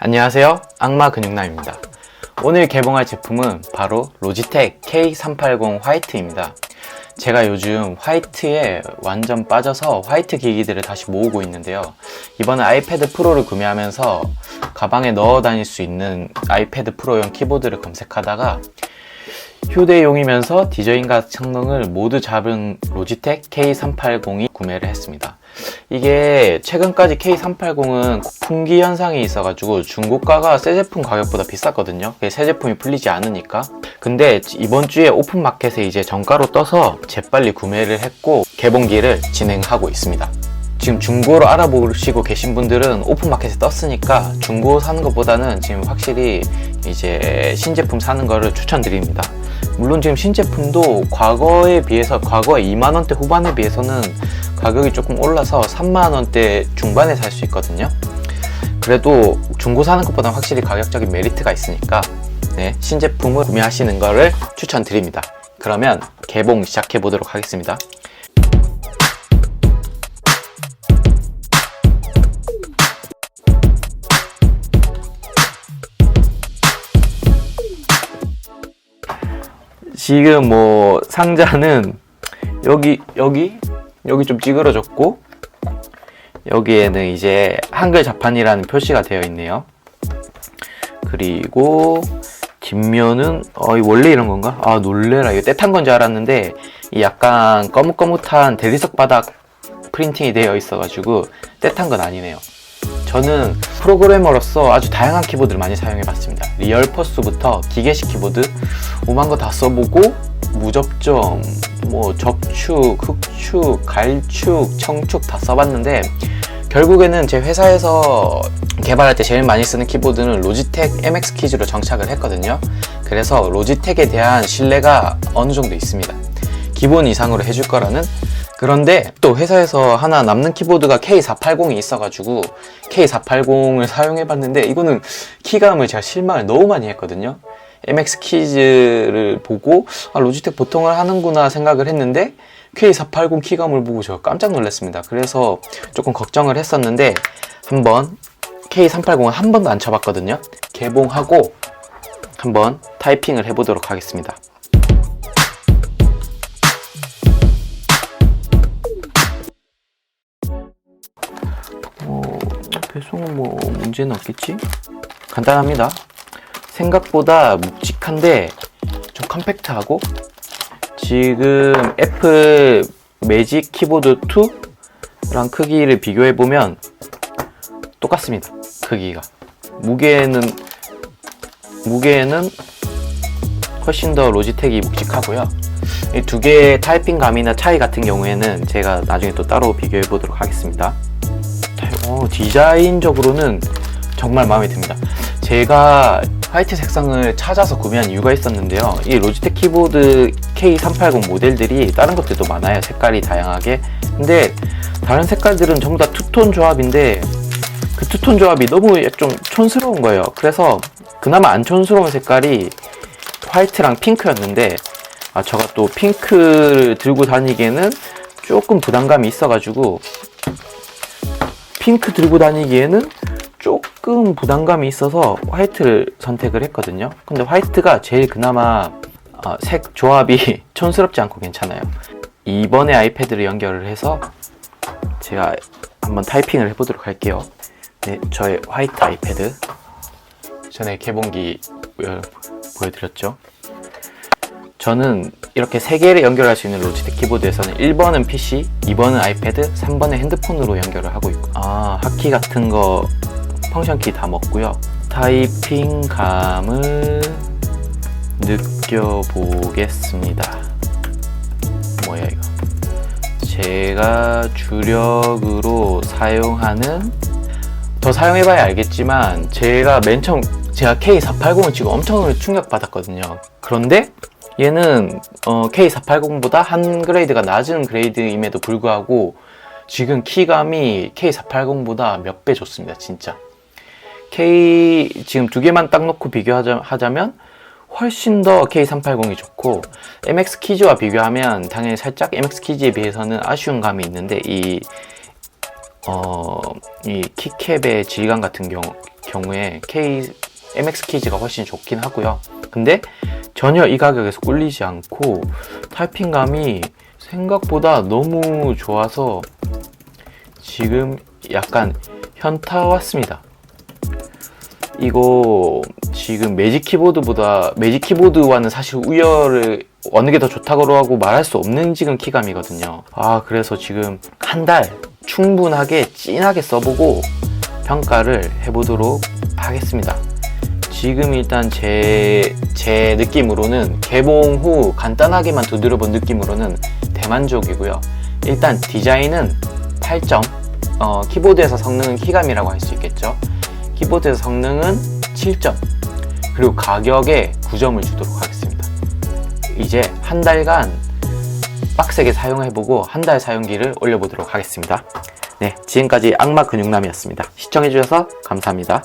안녕하세요. 악마 근육남입니다. 오늘 개봉할 제품은 바로 로지텍 K380 화이트입니다. 제가 요즘 화이트에 완전 빠져서 화이트 기기들을 다시 모으고 있는데요. 이번에 아이패드 프로를 구매하면서 가방에 넣어 다닐 수 있는 아이패드 프로용 키보드를 검색하다가 휴대용이면서 디저인과 성능을 모두 잡은 로지텍 K380이 구매를 했습니다. 이게 최근까지 K380은 품귀 현상이 있어가지고 중고가가 새 제품 가격보다 비쌌거든요. 새 제품이 풀리지 않으니까. 근데 이번 주에 오픈마켓에 이제 정가로 떠서 재빨리 구매를 했고 개봉기를 진행하고 있습니다. 지금 중고로 알아보시고 계신 분들은 오픈마켓에 떴으니까 중고 사는 것보다는 지금 확실히 이제 신제품 사는 거를 추천드립니다. 물론 지금 신제품도 과거에 비해서 과거 2만원대 후반에 비해서는 가격이 조금 올라서 3만원대 중반에 살 수 있거든요. 그래도 중고 사는 것보다 확실히 가격적인 메리트가 있으니까 네, 신제품을 구매하시는 거를 추천드립니다. 그러면 개봉 시작해 보도록 하겠습니다. 지금 뭐 상자는 여기 여기 여기 좀 찌그러졌고 여기에는 이제 한글 자판이라는 표시가 되어 있네요. 그리고 뒷면은 어이 원래 이런 건가? 아 놀래라 이거 떼탄 건 줄 알았는데 이 약간 거뭇거뭇한 대리석 바닥 프린팅이 되어 있어가지고 떼탄 건 아니네요. 저는 프로그래머로서 아주 다양한 키보드를 많이 사용해 봤습니다. 리얼 퍼스부터 기계식 키보드 오만 거 다 써보고 무접점, 뭐 접축, 흑축, 갈축, 청축 다 써봤는데 결국에는 제 회사에서 개발할 때 제일 많이 쓰는 키보드는 로지텍 MX 키즈로 정착을 했거든요. 그래서 로지텍에 대한 신뢰가 어느 정도 있습니다. 기본 이상으로 해줄 거라는 그런데 또 회사에서 하나 남는 키보드가 K480이 있어가지고 K480을 사용해봤는데 이거는 키감을 제가 실망을 너무 많이 했거든요. MX 키즈를 보고 아, 로지텍 보통을 하는구나 생각을 했는데 K480 키감을 보고 제가 깜짝 놀랐습니다. 그래서 조금 걱정을 했었는데 한번 K380은 한 번도 안 쳐봤거든요. 개봉하고 한번 타이핑을 해보도록 하겠습니다. 뭐 배송은 뭐 문제는 없겠지? 간단합니다. 생각보다 묵직한데 좀 컴팩트하고 지금 애플 매직 키보드 2랑 크기를 비교해 보면 똑같습니다. 크기가 무게는 무게는 훨씬 더 로지텍이 묵직하고요. 이 두 개의 타이핑감이나 차이 같은 경우에는 제가 나중에 또 따로 비교해 보도록 하겠습니다. 어, 디자인적으로는 정말 마음에 듭니다. 제가 화이트 색상을 찾아서 구매한 이유가 있었는데요. 이 로지텍 키보드 K380 모델들이 다른 것들도 많아요. 색깔이 다양하게. 근데 다른 색깔들은 전부 다 투톤 조합인데 그 투톤 조합이 너무 좀 촌스러운 거예요. 그래서 그나마 안 촌스러운 색깔이 화이트랑 핑크였는데 아, 저가 또 핑크를 들고 다니기에는 조금 부담감이 있어가지고 핑크 들고 다니기에는 조금 부담감이 있어서 화이트를 선택을 했거든요. 근데 화이트가 제일 그나마 어, 색 조합이 촌스럽지 않고 괜찮아요. 이번에 아이패드를 연결을 해서 제가 한번 타이핑을 해보도록 할게요. 네, 저의 화이트 아이패드. 전에 개봉기 어, 보여드렸죠. 저는 이렇게 세 개를 연결할 수 있는 로지텍 키보드에서는 1번은 PC, 2번은 아이패드, 3번은 핸드폰으로 연결을 하고 있고 아 하키 같은 거 펑션키 다 먹고요. 타이핑 감을 느껴보겠습니다. 뭐야 이거? 제가 주력으로 사용하는 더 사용해봐야 알겠지만 제가 맨 처음 제가 K480을 지금 엄청 충격받았거든요. 그런데 얘는 어, K480보다 한 그레이드가 낮은 그레이드임에도 불구하고 지금 키감이 K480보다 몇 배 좋습니다 진짜 K 지금 두 개만 딱 놓고 비교하자면 훨씬 더 K380이 좋고 MX 키즈와 비교하면 당연히 살짝 MX 키즈에 비해서는 아쉬운 감이 있는데 이 어, 이 키캡의 질감 같은 경우 경우에 K MX 케이지가 훨씬 좋긴 하고요. 근데 전혀 이 가격에서 꿀리지 않고 타이핑감이 생각보다 너무 좋아서 지금 약간 현타 왔습니다. 이거 지금 매직 키보드보다 매직 키보드와는 사실 우열을 어느 게 더 좋다고 하고 말할 수 없는 지금 키감이거든요. 아 그래서 지금 한 달 충분하게 진하게 써보고 평가를 해보도록 하겠습니다. 지금 일단 제, 제 느낌으로는 개봉 후 간단하게만 두드려본 느낌으로는 대만족이고요. 일단 디자인은 8점, 어, 키보드에서 성능은 키감이라고 할 수 있겠죠. 키보드에서 성능은 7점, 그리고 가격에 9점을 주도록 하겠습니다. 이제 한 달간 빡세게 사용해보고 한 달 사용기를 올려보도록 하겠습니다. 네, 지금까지 악마 근육남이었습니다. 시청해주셔서 감사합니다.